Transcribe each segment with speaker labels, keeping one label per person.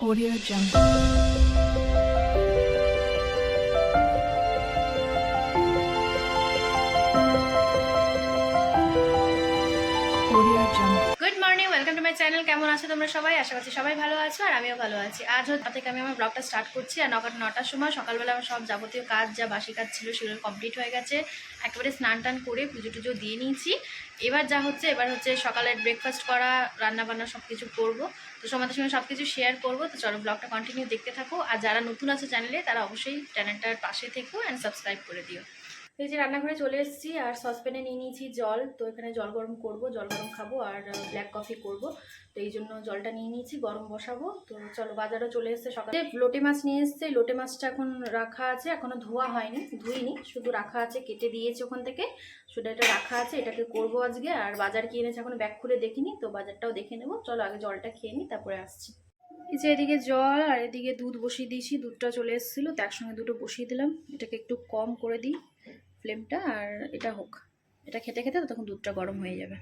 Speaker 1: Audio Jungle.
Speaker 2: Welcome to my channel কেমন আছো তোমরা সবাই? আশা করছি সবাই ভালো আছো আর আমিও ভালো আছি। আজ থেকে আমি আমার ব্লগটা স্টার্ট করছি আর নটা নটার সময় সকালবেলা আমার সব যাবতীয় কাজ, যা বাসি কাজ ছিল সেগুলো কমপ্লিট হয়ে গেছে। একেবারে স্নান টান করে পুজো টুজো দিয়ে নিয়েছি। এবার যা হচ্ছে, এবার হচ্ছে সকালের ব্রেকফাস্ট করা রান্না বান্না সব কিছু করব। তো তোমাদের সঙ্গে সব কিছু শেয়ার করব। তো চলো ব্লগটা কন্টিনিউ দেখতে থাকো। আর যারা নতুন আছে চ্যানেলে তারা অবশ্যই চ্যানেলটার পাশে থেকো অ্যান্ড সাবস্ক্রাইব করে দিও। এই যে রান্নাঘরে চলে এসেছি, আর সসপ্যানে নিয়ে নিয়েছি জল। তো এখানে জল গরম করব, জল গরম খাব, আর ব্ল্যাক কফি করব। তো এই জন্য জলটা নিয়ে নিয়েছি, গরম বসাবো। তো চলো বাজারও চলে এসছে সকালে। লোটে মাছ নিয়ে এসছে, লোটে মাছটা এখন রাখা আছে এখনও ধোয়া হয়নি, ধুইনি, শুধু রাখা আছে, কেটে দিয়েছে ওখান থেকে। শুধু এটা রাখা আছে, এটাকে করব আজকে, আর বাজার কি এনেছে এখন ব্যাগ খুলে দেখিনি, তো বাজারটাও দেখে নেব। চলো আগে জলটা খেয়ে নিই, তারপরে আসছি। এই যে এদিকে জল, আর এদিকে দুধ বসিয়ে দিয়েছি, দুধটা চলে এসেছিল, তো একসঙ্গে দুটো বসিয়ে দিলাম। এটাকে একটু কম করে দিই। ফ্লেমটা আর এটা হোক। এটা খেতে খেতে তখন দুধটা গরম হয়ে যাবে।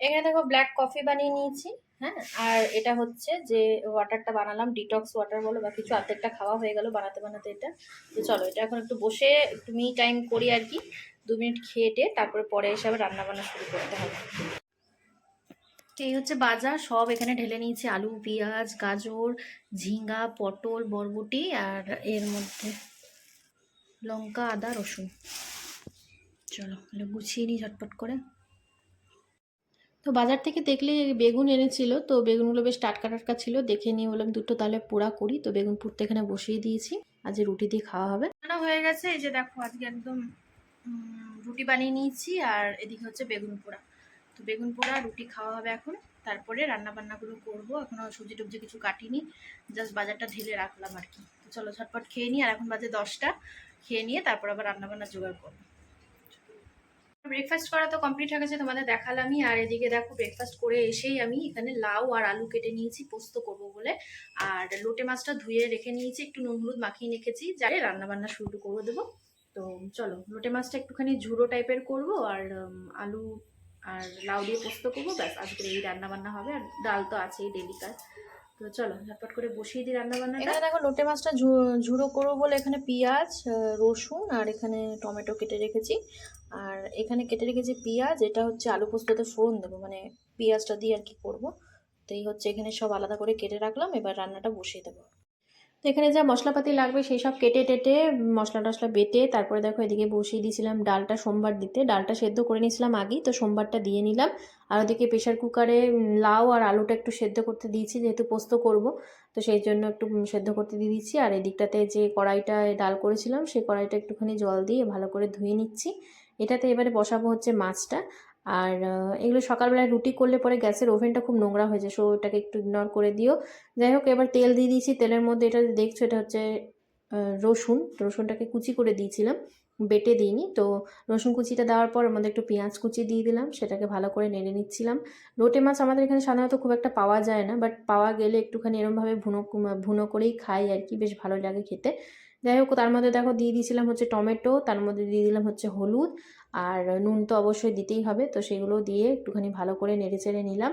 Speaker 2: এখানে দেখো ব্ল্যাক কফি বানিয়ে নিয়েছি। হ্যাঁ আর এটা হচ্ছে যে ওয়াটারটা বানালাম ডিটক্স ওয়াটার বলো বা কিছু অর্ধেকটা খাওয়া হয়ে গেল বানাতে বানাতে এটা। তো চলো, এটা এখন একটু বসে একটু মি টাইম করি আর কি, দু মিনিট খেয়ে টেয়ে তারপরে পরে এসে আবার রান্না বান্না শুরু করতে হবে। তো এই হচ্ছে বাজার, সব এখানে ঢেলে নিয়েছি, আলু, পেঁয়াজ, গাজর, ঝিঙ্গা, পটল, বরবটি, আর এর মধ্যে লঙ্কা, আদা, রসুন। চলো গুছিয়ে নিই ঝটপট করে। তো বাজার থেকে দেখলে বেগুন এনেছিল, তো বেগুনগুলো বেশ টাটকা টাটকা ছিল, দেখে নিয়ে বললাম দুটো তাহলে পোড়া করি, তো বেগুন পুড়তে এখানে বসিয়ে দিয়েছি, আজ রুটি দিয়ে খাওয়া হবে। হয়ে গেছে, এই যে দেখো আজকে একদম রুটি বানিয়ে নিয়েছি, আর এদিকে হচ্ছে বেগুন পোড়া। তো বেগুন পোড়া, রুটি খাওয়া হবে এখন, তারপরে রান্না বান্নাগুলো করব, এখনও সবজি টবজি কিছু কাটিনি জাস্ট বাজারটা ঢেলে রাখলাম আর কি। তো চলো ঝটপট খেয়ে নিই, আর এখন বাজে দশটা, খেয়ে নিয়ে তারপর আবার রান্না বান্না জোগাড় করব। ব্রেকফাস্ট করা তো কমপ্লিট হয়ে গেছে, তোমাদের দেখালামই। আর এদিকে দেখো ব্রেকফাস্ট করে এসেই আমি এখানে লাউ আর আলু কেটে নিয়েছি, পোস্ত করব বলে। আর লোটে মাছটা ধুয়ে রেখে নিয়েছি, একটু নুন হলুদ মাখিয়ে রেখেছি যাতে রান্না বান্না শুরু করে দেবো। তো চলো, লোটে মাছটা একটুখানি ঝুড়ো টাইপের করব, আর আলু আর লাউ দিয়ে পোস্ত করব, ব্যাস আজকে এই রান্না বান্না হবে। আর ডাল তো আছেই ডেলি কাজ। তো চলো, ঝটপট করে বসিয়ে দিই রান্না বান্না এখানে দেখো, লোটে মাছটা ঝুড়ো করব বলে এখানে পেঁয়াজ রসুন, আর এখানে টমেটো কেটে রেখেছি। আর এখানে কেটে রেখেছি পেঁয়াজ, এটা হচ্ছে আলু পোস্ততে ফোড়ন দেবো মানে পেঁয়াজটা দিয়ে আর কি করব। তো এই হচ্ছে এখানে সব আলাদা করে কেটে রাখলাম, এবার রান্নাটা বসিয়ে দেবো। তো এখানে যা মশলাপাতি লাগবে সেই সব কেটে টেটে মশলা টশলা বেটে তারপরে দেখো এদিকে বসিয়ে দিয়েছিলাম ডালটা সোমবার দিতে। ডালটা সেদ্ধ করে নিয়েছিলাম আগেই, তো সোমবারটা দিয়ে নিলাম। আর ওদিকে প্রেশার কুকারে লাউ আর আলুটা একটু সেদ্ধ করতে দিয়েছি, যেহেতু পোস্ত করব, তো সেই জন্য একটু সেদ্ধ করতে দিয়ে দিচ্ছি আর এদিকটাতে যে কড়াইটায় ডাল করেছিলাম সেই কড়াইটা একটুখানি জল দিয়ে ভালো করে ধুয়ে নিচ্ছি। এটাতে এবারে বসাবো হচ্ছে মাছটা। আর এগুলো সকালবেলায় রুটি করলে পরে গ্যাসের ওভেনটা খুব নোংরা হয়ে যায়, সো ওটাকে একটু ইগনোর করে দিও। যাই হোক, এবার তেল দিয়ে দিয়েছি, তেলের মধ্যে এটা দেখছ, এটা হচ্ছে রসুন। রসুনটাকে কুচি করে দিয়েছিলাম, বেটে দিইনি। তো রসুন কুচিটা দেওয়ার পর আমাদের একটু পেঁয়াজ কুচি দিয়ে দিলাম, সেটাকে ভালো করে নেড়ে নিচ্ছিলাম। লোটে মাছ আমাদের এখানে সাধারণত খুব একটা পাওয়া যায় না বাট পাওয়া গেলে একটুখানি এরমভাবে ভুনো ভুনো করেই খাই আর কি, বেশ ভালো লাগে খেতে। যাই হোক, তার মধ্যে দেখো দিয়ে দিয়েছিলাম হচ্ছে টমেটো, তার মধ্যে দিয়ে দিলাম হচ্ছে হলুদ, আর নুন তো অবশ্যই দিতেই হবে, তো সেগুলো দিয়ে একটুখানি ভালো করে নেড়ে চেড়ে নিলাম।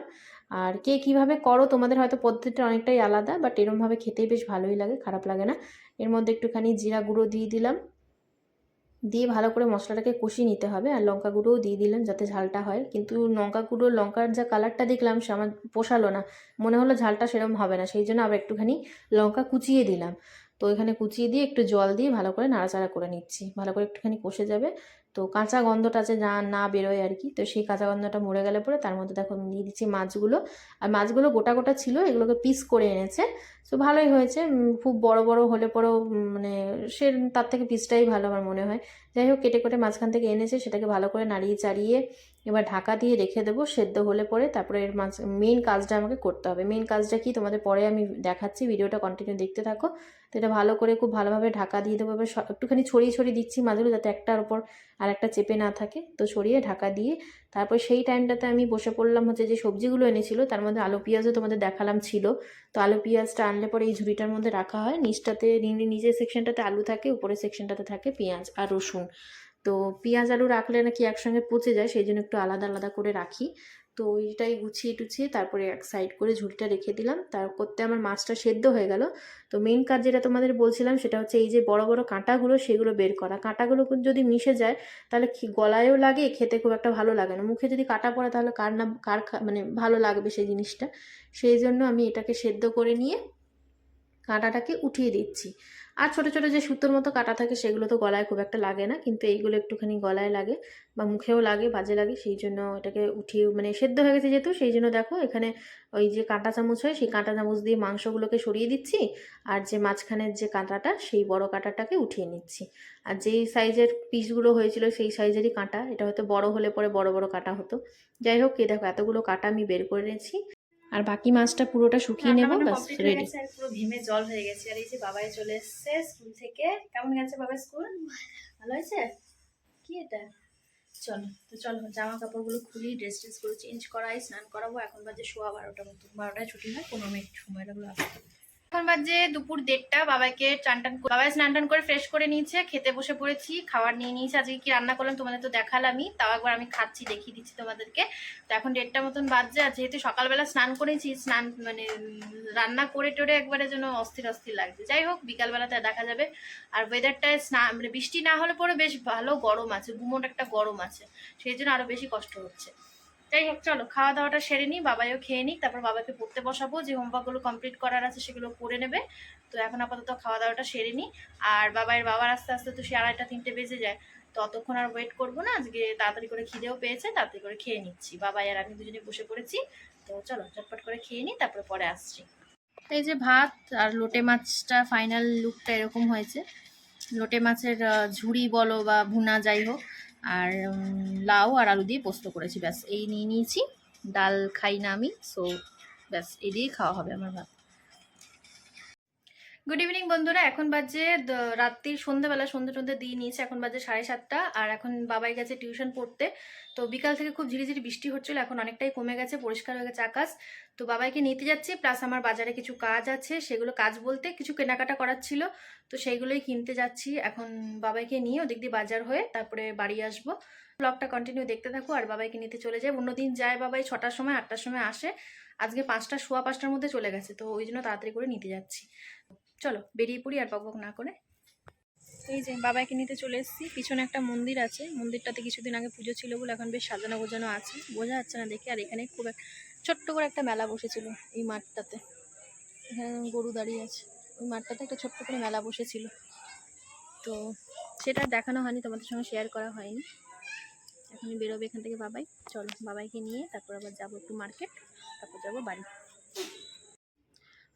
Speaker 2: আর কে কীভাবে করো, তোমাদের হয়তো পদ্ধতিটা অনেকটাই আলাদা বাট এরমভাবে খেতেই বেশ ভালোই লাগে, খারাপ লাগে না। এর মধ্যে একটুখানি জিরা গুঁড়ো দিয়ে দিলাম। দিয়ে ভালো করে মশলাটাকে কষিয়ে নিতে হবে, আর লঙ্কা গুঁড়োও দিয়ে দিলাম যাতে ঝালটা হয়। কিন্তু লঙ্কা গুঁড়ো, লঙ্কার যা কালারটা দেখলাম সে আমার পোষালো না, মনে হলো ঝালটা সেরকম হবে না, সেই জন্য আবার একটুখানি লঙ্কা কুচিয়ে দিলাম। তো এখানে কুচিয়ে দিয়ে একটু জল দিয়ে ভালো করে নাড়াচাড়া করে নিচ্ছি। ভালো করে একটুখানি কষে যাবে। তো কাঁচা গন্ধটা যে না না বেরোয় আর কি। তো সেই কাঁচা গন্ধটা মরে গেলে পরে তার মধ্যে দেখো দিয়ে দিচ্ছি মাছগুলো। আর মাছগুলো গোটা গোটা ছিল, এগুলোকে পিস করে এনেছে। তো ভালোই হয়েছে। খুব বড় বড় হলে পরেও মানে সে তার থেকে পিসটাই ভালো আমার মনে হয়।
Speaker 3: যাই হোক, কেটে কেটে মাঝখান থেকে এনেছে, সেটাকে ভালো করে নাড়িয়ে চাড়িয়ে এবার ঢাকা দিয়ে রেখে দেবো, সেদ্ধ হলে পরে তারপরে এর মাঝ মেন কাজটা আমাকে করতে হবে। মেন কাজটা কি? তোমাদের পরে আমি দেখাচ্ছি, ভিডিওটা কন্টিনিউ দেখতে থাকো। তো এটা ভালো করে খুব ভালোভাবে ঢাকা দিয়ে দেবো, এবার একটুখানি ছড়িয়ে ছড়িয়ে দিচ্ছি মাঝে যাতে একটার ওপর আর একটা চেপে না থাকে। তো ছড়িয়ে ঢাকা দিয়ে তারপর সেই টাইমটাতে আমি বসে পড়লাম হচ্ছে যে সবজিগুলো এনেছিল, তার মধ্যে আলু, পেঁয়াজও তোমাদের দেখালাম ছিল। তো আলু, পেঁয়াজটা আনলে পরে এই ঝুড়িটার মধ্যে রাখা হয়। নিচটাতে নিচের সেকশনটাতে আলু থাকে, উপরের সেকশনটাতে থাকে পেঁয়াজ আর রসুন। তো পেঁয়াজ, আলু রাখলে নাকি একসঙ্গে পচে যায়, সেই জন্য একটু আলাদা আলাদা করে রাখি। তো ওইটাই গুছিয়ে টুছিয়ে তারপরে এক সাইড করে ঝুড়িটা রেখে দিলাম। তার করতে আমার মাছটা সেদ্ধ হয়ে গেল। তো মেন কাজ যেটা তোমাদের বলছিলাম সেটা হচ্ছে এই যে বড় বড় কাঁটাগুলো সেগুলো বের করা। কাঁটাগুলো যদি মিশে যায় তাহলে গলায়ও লাগে, খেতে খুব একটা ভালো লাগে না। মুখে যদি কাটা পড়ে তাহলে কার না, কার মানে ভালো লাগবে সেই জিনিসটা। সেই জন্য আমি এটাকে সেদ্ধ করে নিয়ে কাঁটাটাকে উঠিয়ে দিচ্ছি। আর ছোটো ছোটো যে সুতোর মতো কাটা থাকে সেগুলো তো গলায় খুব একটা লাগে না, কিন্তু এইগুলো একটুখানি গলায় লাগে বা মুখেও লাগে, বাজে লাগে, সেই জন্য এটাকে উঠিয়ে মানে সেদ্ধ হয়ে গেছে যেহেতু, সেই জন্য দেখো এখানে ওই যে কাঁটা চামচ হয়, সেই কাঁটা চামচ দিয়ে মাংসগুলোকে সরিয়ে দিচ্ছি আর যে মাঝখানের যে কাঁটাটা, সেই বড় কাঁটাটাকে উঠিয়ে নিচ্ছি। আর যেই সাইজের পিসগুলো হয়েছিল, সেই সাইজেরই কাঁটা, এটা হয়তো বড় হলে পরে বড় বড় কাঁটা হতো। যাই হোক, এই দেখো এতগুলো কাঁটা আমি বের করে নিয়েছি। আর বাকি মাছটা পুরোটা শুকিয়ে নেব
Speaker 2: হয়ে
Speaker 3: রেডি
Speaker 2: পুরো ভেমে জল হয়ে গেছে। আর এই যে বাবাই চলে এসেছে স্কুল থেকে। কেমন গেছে বাবা স্কুল ভালো হয়েছে? কি এটা? চলো তো চলো জামা কাপড়গুলো খুলি ড্রেস ড্রেস করে চেঞ্জ করাই স্নান করাবো। এখন বাজে শোয়া বারোটা মতো। বারোটায় ছুটি হয় পনেরো মিনিট সময় লাগল আসতে। এখন বাজে দুপুর দেড়টা, বাবাকে চান টান বাবাই স্নান টান করে ফ্রেশ করে নিয়েছে, খেতে বসে পড়েছি, খাবার নিয়ে নিয়েছি, আজকে কি রান্না করলাম তোমাদের তো দেখালামই তাও একবার আমি খাচ্ছি, দেখিয়ে দিচ্ছি তোমাদেরকে। তো এখন দেড়টা মতন বাজছে, আর যেহেতু সকালবেলা স্নান করেছি, স্নান মানে রান্না করে টোরে একবারে যেন অস্থির অস্থির লাগছে। যাই হোক, বিকালবেলাতে দেখা যাবে। আর ওয়েদারটায় স্নান মানে বৃষ্টি না হলে পরে বেশ ভালো গরম আছে, গুমোট একটা গরম আছে, সেই জন্য আরও বেশি কষ্ট হচ্ছে। যাই হোক, চলো খাওয়া দাওয়াটা সেরে নিই, বাবাইও খেয়ে নিই তারপর বাবাকে পড়তে বসাবো, যে হোমওয়ার্কগুলো কমপ্লিট করার আছে সেগুলো করে নেবে। তো এখন আপাতত খাওয়া দাওয়াটা সেরে নিই। আর বাবাইয়ের বাবার আস্তে আস্তে তো সে আড়াইটা, তিনটে বেজে যায়। তো অতক্ষণ আর ওয়েট করব না, আজকে তাড়াতাড়ি করে খিদেও পেয়েছে, তাড়াতাড়ি করে খেয়ে নিচ্ছি। বাবাই আর আমি দুজনে বসে পড়েছি। তো চলো চটপট করে খেয়ে নিই, তারপরে পরে আসছি। এই যে ভাত আর লোটে মাছটা ফাইনাল লুকটা এরকম হয়েছে। লোটে মাছের ঝুড়ি বলো বা ভুনা যাই হোক আর লাউ আর আলু দিয়ে পোস্ত করেছি। ব্যাস, এই নিয়ে নিয়েছি। ডাল খাই না আমি সো ব্যাস, এই দিয়েই খাওয়া হবে আমার ভাত। গুড ইভিনিং বন্ধুরা। এখন বাজে রাত্রির সন্ধ্যেবেলা, সন্ধ্যে টন্ধে দিয়ে নিয়েছে এখন বাজে সাড়ে সাতটা। আর এখন বাবাই গেছে টিউশন পড়তে। তো বিকাল থেকে খুব ঝিরিঝিরি বৃষ্টি হচ্ছিল, এখন অনেকটাই কমে গেছে, পরিষ্কার হয়ে গেছে আকাশ। তো বাবাইকে নিতে যাচ্ছি প্লাস আমার বাজারে কিছু কাজ আছে, সেগুলো কাজ বলতে কিছু কেনাকাটা করার ছিল। তো সেইগুলোই কিনতে যাচ্ছি। এখন বাবাইকে নিয়ে ওদিক দিয়ে বাজার হয়ে তারপরে বাড়ি আসব। ব্লগটা কন্টিনিউ দেখতে থাকো, আর বাবাইকে নিতে চলে যায় অন্যদিন যায় বাবাই ছটার সময়, আটটার সময় আসে। আজকে পাঁচটা, সোয়া পাঁচটার মধ্যে চলে গেছে। তো ওই জন্য তাড়াতাড়ি করে নিতে যাচ্ছি। চলো, বেরিয়ে পড়ি আর বকবক না করে। এই যে বাবাকে নিতে চলে এসেছি। পিছনে একটা মন্দির আছে। মন্দিরটাতে কিছুদিন আগে পুজো ছিল বলে এখন বেশ সাজানো গোজানো আছে। বোঝা যাচ্ছে না দেখি। আর এখানে খুব ছোট্ট করে একটা মেলা বসেছিল এই মাঠটাতে। এখানে গরু দাঁড়িয়ে আছে। ওই মাঠটাতে একটা ছোট্ট করে মেলা বসেছিল। তো সেটা দেখানো হয়নি, তোমাদের সঙ্গে শেয়ার করা হয়নি। এখন বেরোবে এখান থেকে বাবাই। চলো, বাবাইকে নিয়ে তারপর আবার যাব একটু মার্কেট তারপর যাব বাড়ি।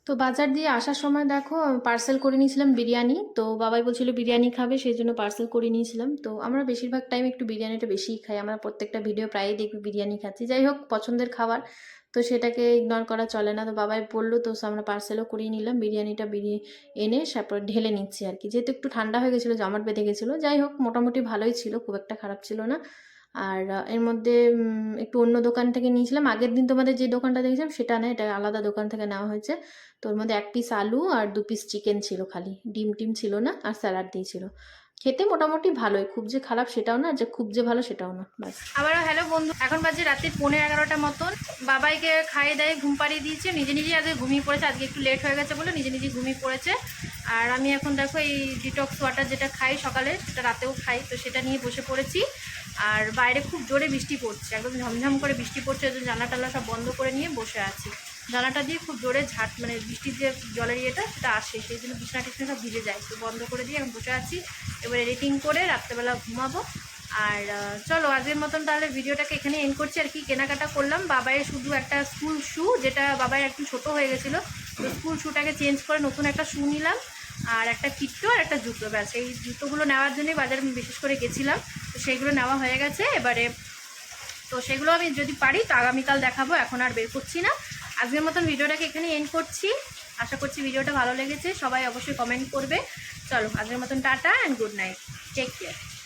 Speaker 2: তো বাজার দিয়ে আসার সময় দেখো পার্সেল করে নিয়েছিলাম বিরিয়ানি। তো বাবাই বলছিল বিরিয়ানি খাবে, সেই জন্য পার্সেল করে নিয়েছিলাম। তো আমরা বেশিরভাগ টাইম একটু বিরিয়ানিটা বেশিই খাই। আমরা প্রত্যেকটা ভিডিও প্রায়ই দেখবি বিরিয়ানি খাচ্ছি। যাই হোক, পছন্দের খাবার। তো সেটাকে ইগনোর করা চলে না। তো বাবাই বলল, তো আমরা পার্সেলও করিয়ে নিলাম। বিরিয়ানিটা বিরিয়ে এনে তারপর ঢেলে নিচ্ছি আর কি। যেহেতু একটু ঠান্ডা হয়ে গেছিল, জামাট বেঁধে গেছিল। যাই হোক, মোটামুটি ভালোই ছিল। খুব একটা খারাপ ছিল না। আর এর মধ্যে একটু অন্য দোকান থেকে নিয়েছিলাম। আগের দিন তোমাদের যে দোকানটা দেখেছিলাম, সেটা না, এটা আলাদা দোকান থেকে নেওয়া হয়েছে। তো ওর মধ্যে এক পিস আলু আর দু পিস চিকেন ছিল খালি। ডিম টিম ছিল না, আর স্যালাড দিয়েছিল। খেতে মোটামুটি ভালোই। খুব যে খারাপ সেটাও না, যে খুব যে ভালো সেটাও না, ব্যাস। আবারও হ্যালো বন্ধু, এখন বাজে রাত্রি পনেরো এগারোটা মতন। বাবাইকে খাইয়ে দেয় ঘুম পাড়িয়ে দিয়েছে, নিজে নিজেই আজকে ঘুমিয়ে পড়েছে, আজকে একটু লেট হয়ে গেছে বলে নিজে নিজে ঘুমিয়ে পড়েছে। আর আমি এখন দেখো এই ডিটক্স ওয়াটার যেটা খাই সকালে, সেটা রাতেও খাই, তো সেটা নিয়ে বসে পড়েছি। আর বাইরে খুব জোরে বৃষ্টি পড়ছে, একদম ঝমঝম করে বৃষ্টি পড়ছে জানলা টাল্লা সব বন্ধ করে নিয়ে বসে আছি। জানাটা দিয়ে খুব জোরে ঝাট মানে বৃষ্টির যে জলের ইয়েটা সেটা আসে, সেই জন্য বিছনা টিছনা সব ভিজে যায়। তো বন্ধ করে দিয়ে এখন বসে আছি। এবার এডিটিং করে রাত্রেবেলা ঘুমাবো। আর চলো আজকের মতন তাহলে ভিডিওটাকে এখানে এন্ড করছি। আর কি কেনাকাটা করলাম বাবাইয়ের শুধু একটা স্কুল শু যেটা বাবাই একটু ছোট হয়ে গেছিল। তো স্কুল শুটাকে চেঞ্জ করে নতুন একটা শু নিলাম। আর একটা কিট্টু আর একটা জুতো, ব্যাস। এই জুতোগুলো নেওয়ার জন্যই বাজারে আমি বিশেষ করে গেছিলাম। তো সেইগুলো নেওয়া হয়ে গেছে। এবারে, তো সেগুলো আমি যদি পারি, তো আগামীকাল দেখাবো। এখন আর বের করছি না। আজকের মতন ভিডিওটাকে এখানে এন্ড করছি। আশা করছি ভিডিওটা ভালো লেগেছে। সবাই অবশ্যই কমেন্ট করবে। চলো, আজকের মতন tata and good night take care